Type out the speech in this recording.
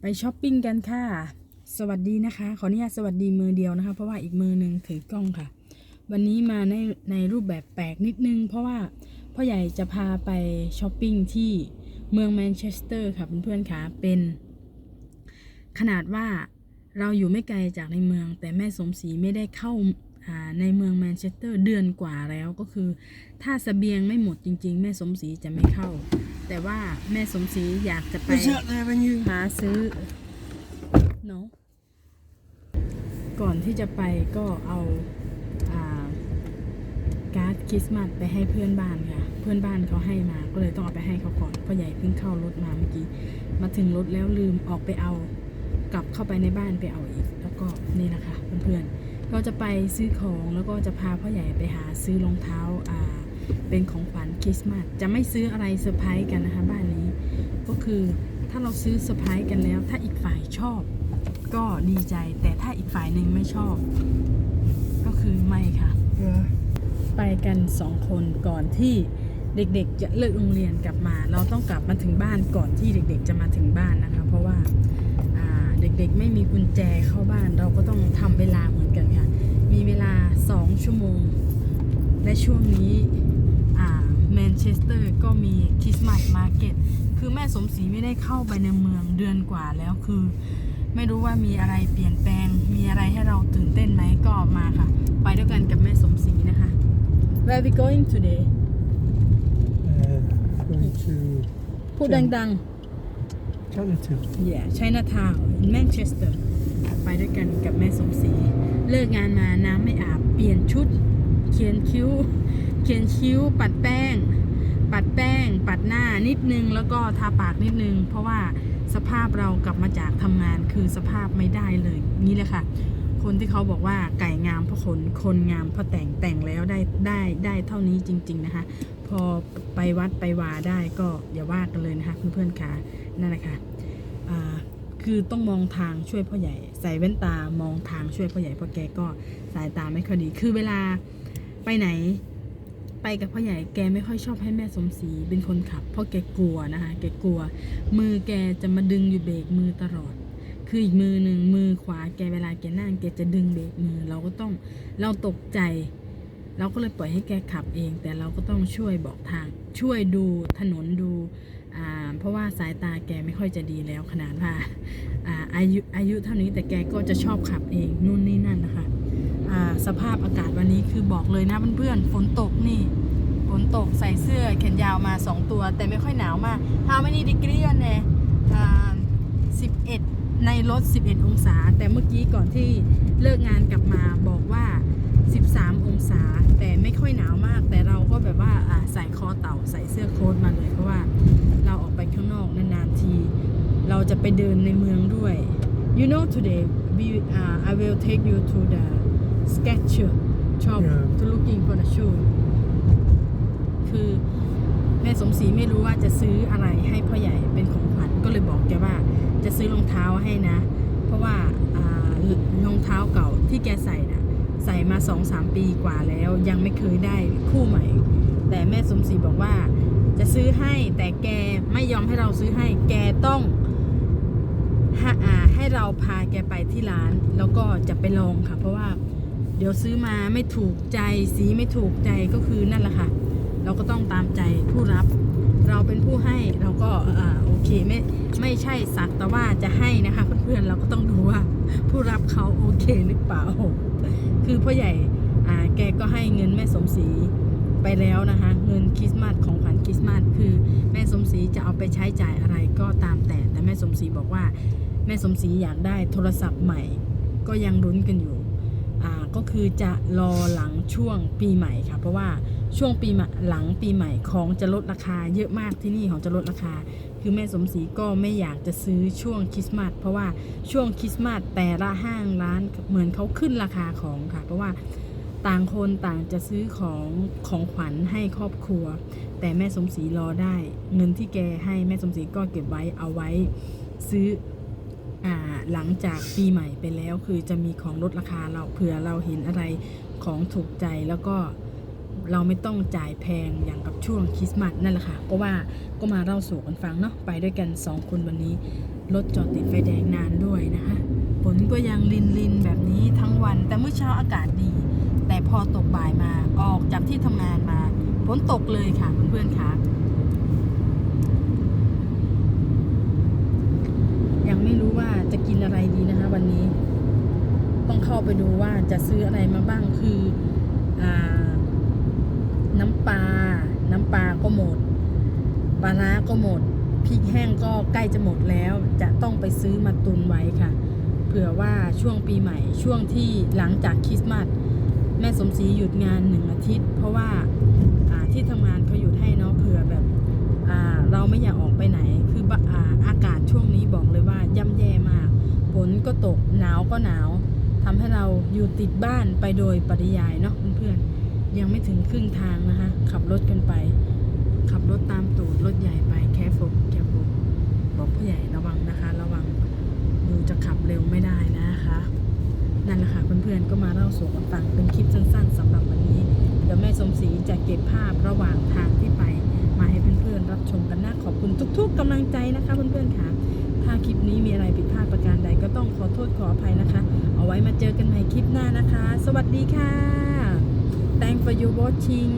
ไปช้อปปิ้งกันค่ะ สวัสดีนะคะ ขออนุญาตสวัสดีมือเดียวนะคะ เพราะว่าอีกมือหนึ่งถือกล้องค่ะ วันนี้มาในในรูปแบบแปลกนิดนึง เพราะว่าพ่อใหญ่จะพาไปช้อปปิ้งที่เมืองแมนเชสเตอร์ค่ะเพื่อนๆค่ะ เป็นขนาดว่าเราอยู่ไม่ไกลจากในเมือง แต่แม่สมศรีไม่ได้เข้าอ่าในเมืองแมนเชสเตอร์เดือนกว่าแล้วก็คือ ถ้าสเสบียงไม่หมดจริง ๆ แม่สมศรีจะไม่เข้า แต่ว่าแม่สมศรีอยากจะไป What's up there when you หาซื้อเนาะก่อนที่จะไปก็เอาอาการ์ดคริสต์มาสไปให้เพื่อนบ้านค่ะ เพื่อนบ้านเขาให้มา ก็เลยต้องเอาไปให้เขาก่อนพ่อใหญ่เพิ่งเข้ารถมาเมื่อกี้ มาถึงรถแล้วลืมออกไปเอา กลับเข้าไปในบ้านไปเอาอีก แล้วก็นี่นะคะเพื่อนๆเราจะไปซื้อของแล้วก็จะพาพ่อใหญ่ไปหาซื้อรองเท้าอ่า เป็นของขวัญคริสต์มาสจะไม่ซื้ออะไรเซอร์ไพรส์กันนะคะบ้านนี้ ก็คือถ้าเราซื้อเซอร์ไพรส์กันแล้ว ถ้าอีกฝ่ายชอบ ก็ดีใจแต่ถ้าอีกฝ่ายหนึ่งไม่ชอบ ก็คือไม่ค่ะ yeah. ไปกันสองคนก่อนที่เด็กๆ จะเลิกโรงเรียนกลับมา เราต้องกลับมาถึงบ้านก่อนที่เด็กๆ จะมาถึงบ้านนะคะ เพราะว่าอ่าเด็กๆ ไม่มีกุญแจเข้าบ้าน เราก็ต้องทำเวลาเหมือนกันค่ะ มีเวลา 2 ชั่วโมง และช่วงนี้แมน เชสเตอร์ก็มีคริสต์มาสมาร์เก็ตคือแม่สมศรีไม่ได้เข้าไปในเมืองเดือนกว่าแล้วคือ ไม่รู้ว่ามีอะไรเปลี่ยนแปลง มีอะไรให้เราตื่นเต้นไหมก็มาค่ะ ไปด้วยกันกับแม่สมศรีนะคะ Where we going today Uh, going to พูดดัง Chinatown. ๆ Yeah Chinatown in Manchester ไปด้วยกันกับแม่สมศรีเลิกงานมาน้ำไม่อาบเปลี่ยนชุด เขียนคิ้ว เขียนคิ้วปัดแป้ง ปัดแป้ง ปัดหน้านิดนึง แล้วก็ทาปากนิดนึง เพราะว่าสภาพเรากลับมาจากทำงานคือสภาพไม่ได้เลย นี่แหละค่ะ คนที่เขาบอกว่าไก่งามเพราะขนคนงามเพราะแต่งแต่งแล้วได้ได้ได้เท่านี้จริง ๆนะคะ พอไปวัดไปวาได้ก็อย่าว่ากันเลยนะคะเพื่อนๆค่ะนั่นแหละค่ะคือต้องมองทางช่วยพ่อใหญ่ ใส่แว่นตามองทางช่วยพ่อใหญ่เพราะแกก็สายตาไม่ค่อยดี คือเวลาไปไหน ไปกับพ่อใหญ่แกไม่ค่อยชอบให้แม่สมศรีเป็นคนขับ เพราะแกกลัวนะคะแกกลัว มือแกจะมาดึงอยู่เบรกมือตลอด คืออีกมือหนึ่งมือขวาแกเวลาแกนั่งแกจะดึงเบรกมือ เราก็ต้องเราตกใจ เราก็เลยปล่อยให้แกขับเอง แต่เราก็ต้องช่วยบอกทาง ช่วยดูถนนดูเพราะว่าสายตาแกไม่ค่อยจะดีแล้วขนาดว่าอาอายุอายุเท่านี้แต่แกก็จะชอบขับเองนู่นนี่นั่นนะคะ สภาพอากาศวันนี้คือบอกเลยนะเพื่อนๆฝนตกนี่ฝนตกใส่เสื้อแขนยาวมา 2 ตัว แต่ไม่ค่อยหนาวมาก How many degree เนี่ย11 ในรถ 11 องศา แต่เมื่อกี้ก่อนที่เลิกงานกลับมาบอกว่า 13 องศา แต่ไม่ค่อยหนาวมาก แต่เราก็แบบว่าใส่คอเต่าใส่เสื้อโค้ทมาเลย เพราะว่าเราออกไปข้างนอกนานๆที เราจะไปเดินในเมืองด้วย you know today we uh, I will take you to the sketcher shop Yeah. to looking for the shoe คือแม่สมศรีไม่รู้ว่าจะซื้ออะไรให้พ่อใหญ่เป็นของขวัญก็เลยบอกแกว่า จะซื้อรองเท้าให้นะ เพราะว่าอ่ารองเท้าเก่าที่แกใส่น่ะ ใส่มาสองสามปีกว่าแล้ว ยังไม่เคยได้คู่ใหม่ แต่แม่สมศรีบอกว่า จะซื้อให้แต่แกไม่ยอมให้เราซื้อให้แกต้อง ให้อ่าให้เราพาแกไปที่ร้าน แล้วก็จะไปลองค่ะ เพราะว่า เดี๋ยวซื้อมาไม่ถูกใจสีไม่ถูกใจก็คือนั่นแหละค่ะ เราก็ต้องตามใจผู้รับ เราเป็นผู้ให้เราก็อโอเคไม่ไม่ใช่สักแต่ว่าจะให้นะคะเพื่อนๆเราก็ต้องดูว่าผู้รับเขาโอเคหรือเปล่า คือพ่อใหญ่แกก็ให้เงินแม่สมศรีไปแล้วนะคะ เงินคริสต์มาสของขวัญคริสต์มาสคือแม่สมศรีจะเอาไปใช้จ่ายอะไรก็ตามแต่แต่แม่สมศรีบอกว่า แม่สมศรีอยากได้โทรศัพท์ใหม่ ก็ยังรุ้นกันอยู่ ก็คือจะรอหลังช่วงปีใหม่ค่ะเพราะว่าช่วงปีหลังปีใหม่ของจะลดราคาเยอะมากที่นี่ของจะลดราคา คือแม่สมศรีก็ไม่อยากจะซื้อช่วงคริสต์มาสเพราะว่าช่วงคริสต์มาสแต่ละห้างร้านเหมือนเขาขึ้นราคาของค่ะ เพราะว่าต่างคนต่างจะซื้อของของขวัญให้ครอบครัว แต่แม่สมศรีรอได้ เงินที่แกให้แม่สมศรีก็เก็บไว้เอาไว้ซื้อ หลังจากปีใหม่ไปแล้วคือจะมีของลดราคาเราเผื่อเราเห็นอะไรของถูกใจแล้วก็เราไม่ต้องจ่ายแพงอย่างกับช่วงคริสต์มาสนั่นแหละค่ะ ก็ว่าก็มาเล่าสู่กันฟังเนาะไปด้วยกันสองคนวันนี้ รถจอดติดไฟแดงนานด้วยนะคะฝนก็ยังลินลินแบบนี้ทั้งวัน แต่เมื่อเช้าอากาศดี แต่พอตกบ่ายมาออกจากที่ทำงานมาฝนตกเลยค่ะเพื่อนๆค่ะ ยังไม่รู้ว่าจะกินอะไรดีนะคะ วันนี้ ต้องเข้า ไปดูว่าจะซื้ออะไรมาบ้างคืออน้ำปลา น้ำปลาก็หมด ปลาร้าก็หมด พริกแห้งก็ใกล้จะหมดแล้ว จะต้องไปซื้อมาตุนไว้ค่ะ เผื่อว่าช่วงปีใหม่ช่วงที่หลังจากคริสต์มาสแม่สมศรีหยุดงานหนึ่งอาทิตย์ เพราะว่าที่ทำงานเขาหยุดให้เนาะเผื่อแบบเราไม่อยากออกไปไหน คืออาอากาศช่วงนี้บอกเลยว่าย่ำแย่มาก ฝนก็ตกหนาวก็หนาว ทำให้เราอยู่ติดบ้านไปโดยปริยายเนาะเพื่อนๆยังไม่ถึงครึ่งทางนะคะ ขับรถกันไป ขับรถตามตูดรถใหญ่ไปแคฟกแคฟกบอกผู้ใหญ่ระวังนะคะ ระวังดูจะขับเร็วไม่ได้นะคะ นั่นแหละค่ะเพื่อนๆก็มาเล่าสู่กันฟังเป็นคลิปสั้น ๆสำหรับวันนี้เดี๋ยวแม่สมศรีจะเก็บภาพระหว่างทางที่ไป มาให้เพื่อนๆรับชมกันนะขอบคุณทุก ๆกำลังใจนะคะเพื่อนๆค่ะถ้าคลิปนี้มีอะไรผิดพลาดประการใดก็ต้องขอโทษขออภัยนะคะ เอาไว้มาเจอกันใหม่คลิปหน้านะคะ สวัสดีค่ะ Thank for you watching